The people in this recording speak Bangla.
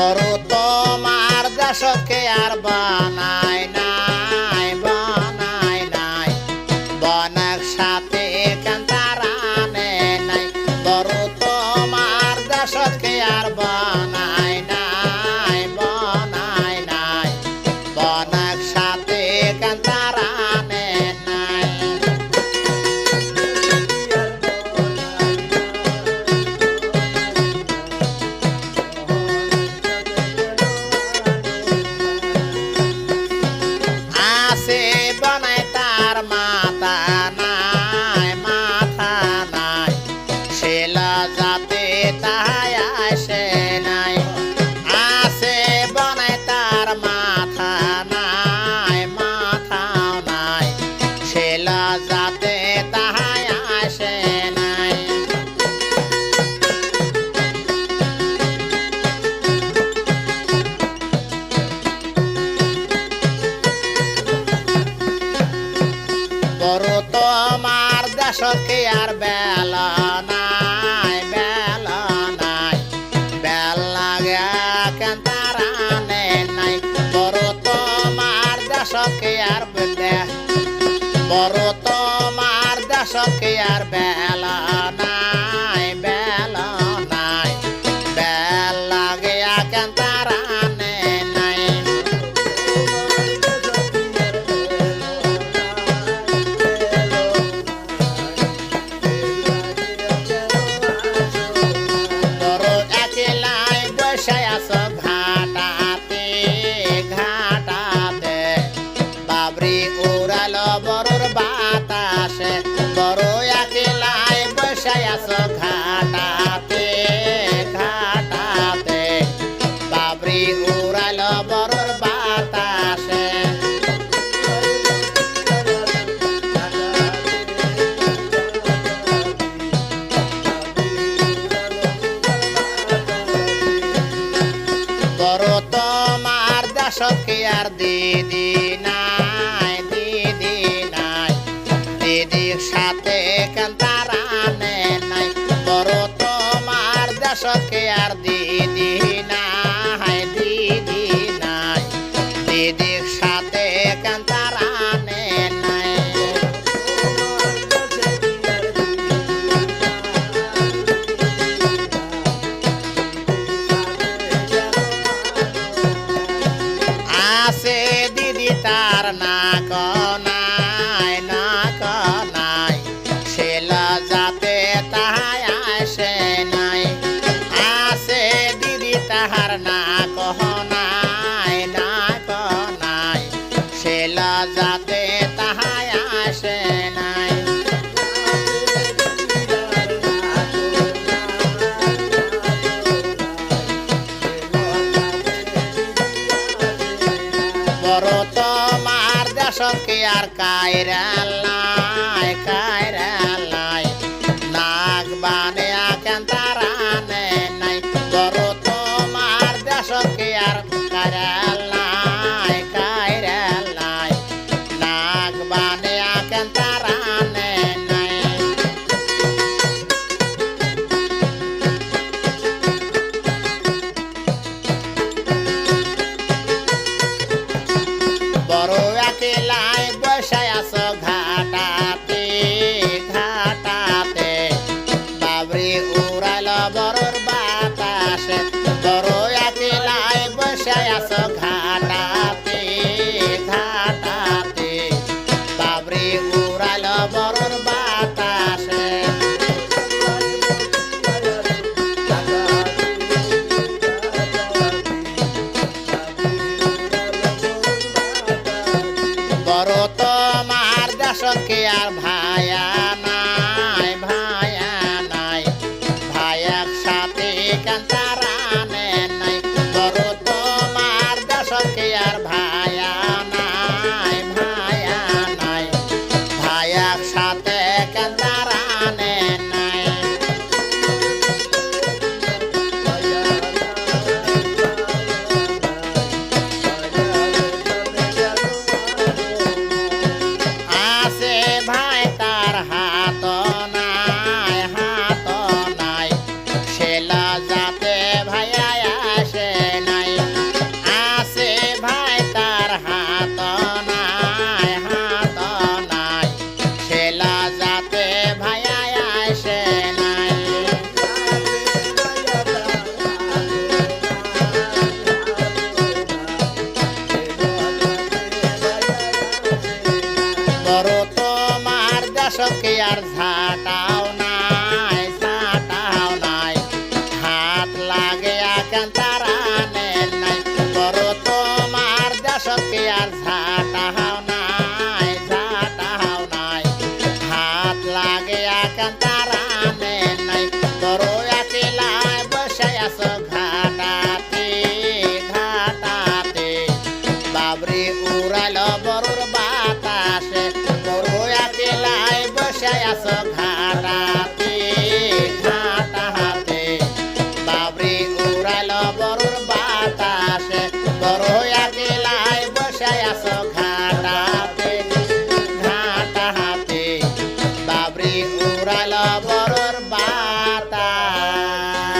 গরু তোমার দাসকে আর বানায় নাই বানায় নাই। বনার সাথে কান্তারানে নাই। গরু তোমার দাসকে আর বানায় সখে আর বেল নাই বেল নাই। বেলা কেন তারা নাই। বড় তোমার দেশকে আর আছে দিদি তার না নাই না নাই। সে যাতে তাহায় আসে নাই। আছে দিদি তাহার না কহ কে আর কায়রালায় কায়রালায় নাগবান দেশকে আর ঝাটাও নাই